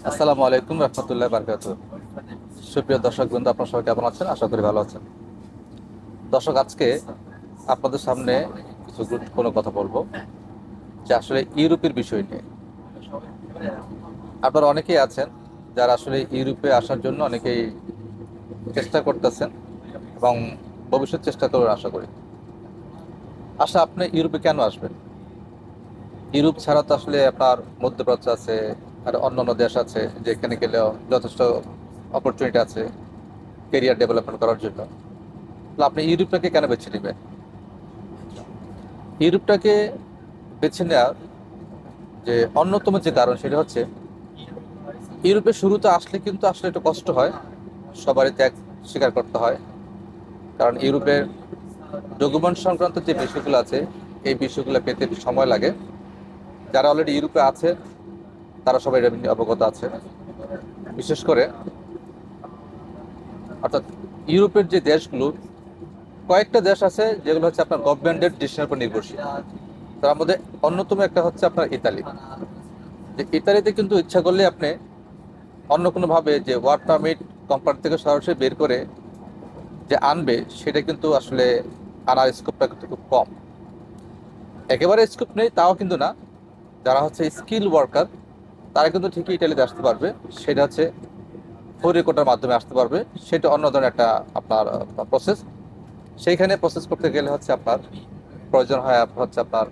আসসালামু আলাইকুম রহমতুল্লাহ বারকাত সুপ্রিয় দর্শক বৃন্দ, আপনার সবাই কেমন আছেন? আশা করি ভালো আছেন। দর্শক, আজকে আপনাদের সামনে কিছু গুরুত্বপূর্ণ কথা বলব, যে আসলে ইউরোপের বিষয় নিয়ে। আপনারা অনেকেই আছেন যারা আসলে ইউরোপে আসার জন্য অনেকেই চেষ্টা করতেছেন এবং ভবিষ্যৎ চেষ্টা করবেন আশা করি। আশা আপনি ইউরোপে কেন আসবেন? ইউরোপ ছাড়া তো আসলে আপনার মধ্যপ্রাচ্য আছে আর অন্য অন্য দেশ আছে যেখানে গেলেও যথেষ্ট অপরচুনিটি আছে কেরিয়ার ডেভেলপমেন্ট করার জন্য। আপনি ইউরোপটাকে কেন বেছে নেবেন? ইউরোপটাকে বেছে নেওয়ার যে অন্যতম যে কারণ সেটা হচ্ছে ইউরোপে শুরুতে আসলে কিন্তু আসলে একটু কষ্ট হয়, সবারই ত্যাগ স্বীকার করতে হয়। কারণ ইউরোপের ডকুমেন্ট সংক্রান্ত যে বিষয়গুলো আছে, এই বিষয়গুলো পেতে সময় লাগে। যারা অলরেডি ইউরোপে আছে তারা সবাই এটা অবগত আছে। বিশেষ করে অর্থাৎ ইউরোপের যে দেশগুলো, কয়েকটা দেশ আছে যেগুলো হচ্ছে আপনার গভর্নমেন্টের ডিসিশনের উপর নির্ভরশীল। তার মধ্যে অন্যতম একটা হচ্ছে আপনার ইতালি। যে ইতালিতে কিন্তু ইচ্ছা করলে আপনি অন্য কোনোভাবে যে ওয়ার্ক পারমিট কোম্পানি থেকে সরাসরি বের করে যে আনবে, সেটা কিন্তু আসলে আনার স্কোপটা কিন্তু খুব কম। একেবারে স্কোপ নেই, তাও কিন্তু না। যারা হচ্ছে স্কিল ওয়ার্কার তারা কিন্তু ঠিকই ইটালিতে আসতে পারবে। সেটা হচ্ছে ফোর রেকর্ডের মাধ্যমে আসতে পারবে। সেটা অন্য ধরনের একটা আপনার প্রসেস সেইখানে প্রসেস করতে গেলে হচ্ছে আপনার প্রয়োজন হয় হচ্ছে আপনার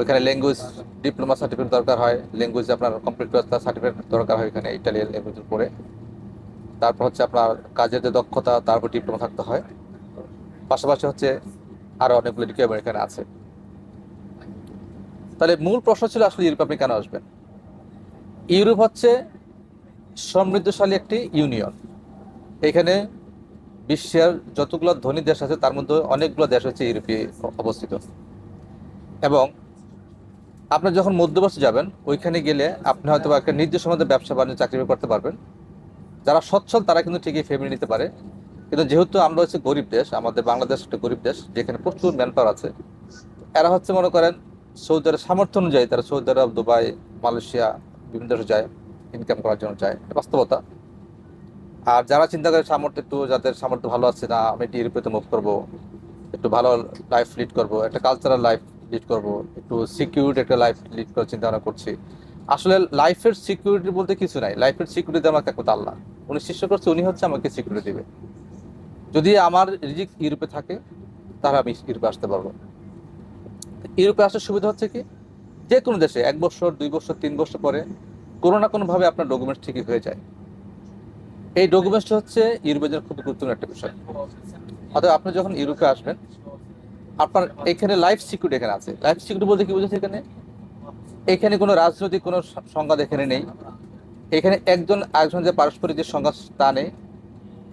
ওইখানে ল্যাঙ্গুয়েজ ডিপ্লোমা সার্টিফিকেট দরকার হয়। ল্যাঙ্গুয়েজ আপনার কমপ্লিট করে তার সার্টিফিকেট দরকার হয় এখানে ইটালিয়ান ল্যাঙ্গুয়েজের উপরে। তারপর হচ্ছে আপনার কাজের যে দক্ষতা তারপর ডিপ্লোমা থাকতে হয়। পাশাপাশি হচ্ছে আরও অনেকগুলো রিকোয়ারমেন্ট এখানে আছে। তাহলে মূল প্রশ্ন ছিল আসলে ইউরোপ আপনি কেন আসবেন? ইউরোপ হচ্ছে সমৃদ্ধশালী একটি ইউনিয়ন। এখানে বিশ্বের যতগুলো ধনী দেশ আছে, তার মধ্যে অনেকগুলো দেশ হচ্ছে ইউরোপে অবস্থিত। এবং আপনি যখন মধ্যপ্রাচ্য যাবেন, ওইখানে গেলে আপনি হয়তো একটা নির্দিষ্ট মধ্যে ব্যবসা বাণিজ্য চাকরি করতে পারবেন। যারা সচ্ছল, তারা কিন্তু ঠিকই ফ্যামিলি নিতে পারে। কিন্তু যেহেতু আমরা হচ্ছে গরিব দেশ, আমাদের বাংলাদেশ একটা গরিব দেশ, যেখানে প্রচুর ম্যান পাওয়ার আছে, এরা হচ্ছে মনে করেন সৌদি আরব সামর্থ্য অনুযায়ী, তারা সৌদি আরব, দুবাই, মালয়েশিয়া বিভিন্ন দেশে যায় ইনকাম করার জন্য যায় বাস্তবতা। আর যারা চিন্তা করে সামর্থ্য একটু, যাদের সামর্থ্য ভালো আছে, না, আমি একটু ইউরোপেতে মুভ করব, একটু ভালো লাইফ লিড করব, একটা কালচারাল লাইফ লিড করব, একটু সিকিউরিটি একটা লাইফ লিড করার চিন্তা ভাবনা করছি। আসলে লাইফের সিকিউরিটি বলতে কিছু নাই। লাইফের সিকিউরিটি আমাকে একমাত্র আল্লাহ। উনি সৃষ্টি করছে, উনি হচ্ছে আমাকে সিকিউরিটি দেবে। যদি আমার রিজিক ইউরোপে থাকে, তাহলে আমি ইউরোপে আসতে পারব। ইউরোপে আসার সুবিধা হচ্ছে কি? যে কোনো দেশে, এক বছর, দুই বছর, তিন বছর পরে কোনো না কোনোভাবে আপনার ডকুমেন্টস ঠিকই হয়ে যায়। এই ডকুমেন্টসটা হচ্ছে ইউরোপের জন্য খুব গুরুত্বপূর্ণ একটা বিষয়। অর্থাৎ আপনি যখন ইউরোপে আসবেন, আপনার এখানে লাইফ সিকিউরিটি এখানে আছে। লাইফ সিকিউরিটি বলতে কি বোঝাচ্ছে এখানে? এখানে কোনো রাজনৈতিক কোনো সংঘাত এখানে নেই। এখানে একজন আরেকজন যে পারস্পরিক যে সংঘাত তা নেই।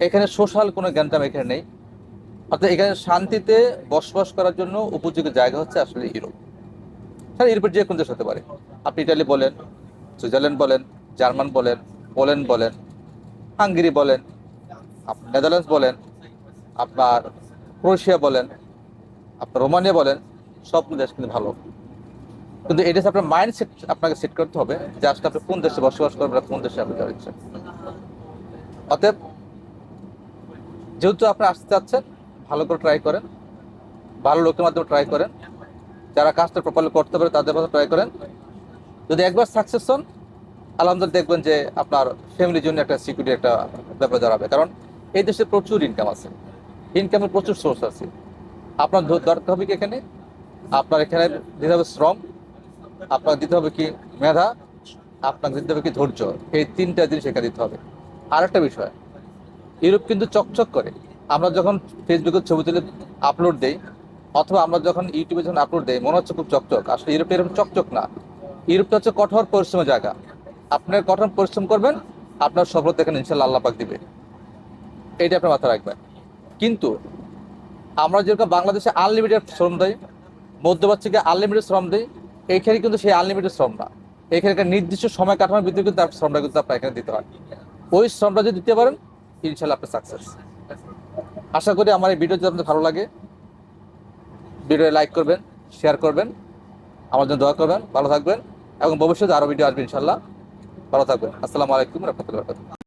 এখানে সোশ্যাল কোনো জ্ঞানটাম এখানে নেই। অর্থাৎ এখানে শান্তিতে বসবাস করার জন্য উপযোগী জায়গা হচ্ছে আসলে ইউরোপ। স্যার ইউরোপের যে কোনো দেশ হতে পারে। আপনি ইটালি বলেন, সুইজারল্যান্ড বলেন, জার্মান বলেন, পোল্যান্ড বলেন, হাঙ্গেরি বলেন নেদারল্যান্ডস বলেন, আপনার ক্রোয়েশিয়া বলেন, আপনার রোমানিয়া বলেন, সব দেশ কিন্তু ভালো। কিন্তু এটা আপনার মাইন্ড সেট আপনাকে সেট করতে হবে যে আজকে আপনি কোন দেশে বসবাস করবেন কোন দেশে আপনি যাওয়ার ইচ্ছা অতএব, যেহেতু আপনি আসতে চাচ্ছেন, ভালো করে ট্রাই করেন, ভালো লোকের মাধ্যমে ট্রাই করেন যারা কাজটা প্রপারলি করতে পারে তাদের মধ্যে ট্রাই করেন। যদি একবার সাকসেস হন, আলহামদুলিল্লাহ দেখবেন যে আপনার ফ্যামিলির জন্য একটা সিকিউরিটি একটা ব্যাপার দাঁড়াবে। কারণ এই দেশে প্রচুর ইনকাম আছে। ইনকামের প্রচুর সোর্স আছে। আপনার দরকার হবে কি এখানে? আপনার এখানে দিতে হবে শ্রম, আপনার দিতে হবে কি মেধা, আপনাকে দিতে হবে কি ধৈর্য। এই তিনটা জিনিস এখানে দিতে হবে। আর একটা বিষয় ইউরোপ কিন্তু চকচক করে। আমরা যখন ফেসবুকের ছবি তুলে আপলোড দেই অথবা আমরা যখন ইউটিউবে যখন আপলোড দেই, মনে হচ্ছে খুব চকচক। আসলে ইউরোপে এরকম চকচক না। ইউরোপটা হচ্ছে কঠোর পরিশ্রমের জায়গা। আপনার কঠোর পরিশ্রম করবেন, আপনার সফলতা এখানে ইনশাল্লাহ আল্লাহ পাক দিবে। এইটা আপনার মাথায় রাখবেন। কিন্তু আমরা যেরকম বাংলাদেশে আনলিমিটেড শ্রম দেয় মধ্যপ্রাচ্যকে আনলিমিটেড শ্রম দেয় এইখানে কিন্তু সেই আনলিমিটেড শ্রম না। এখানে একটা নির্দিষ্ট সময় কাটানোর ভিতরে কিন্তু তার শ্রমটা কিন্তু আপনার এখানে দিতে হয়। ওই শ্রমটা যদি দিতে পারেন, ইনশাল্লাহ আপনার সাকসেস আশা করি আমার এই ভিডিও যদি আপনাদের ভালো লাগে ভিডিও লাইক করবেন শেয়ার করবেন, আমার জন্য দোয়া করবেন, ভালো থাকবেন এবং ভবিষ্যতে আরও ভিডিও আসবে ইনশাল্লাহ। ভালো থাকবেন। আসসালামু আলাইকুম রহমতুল্লাহ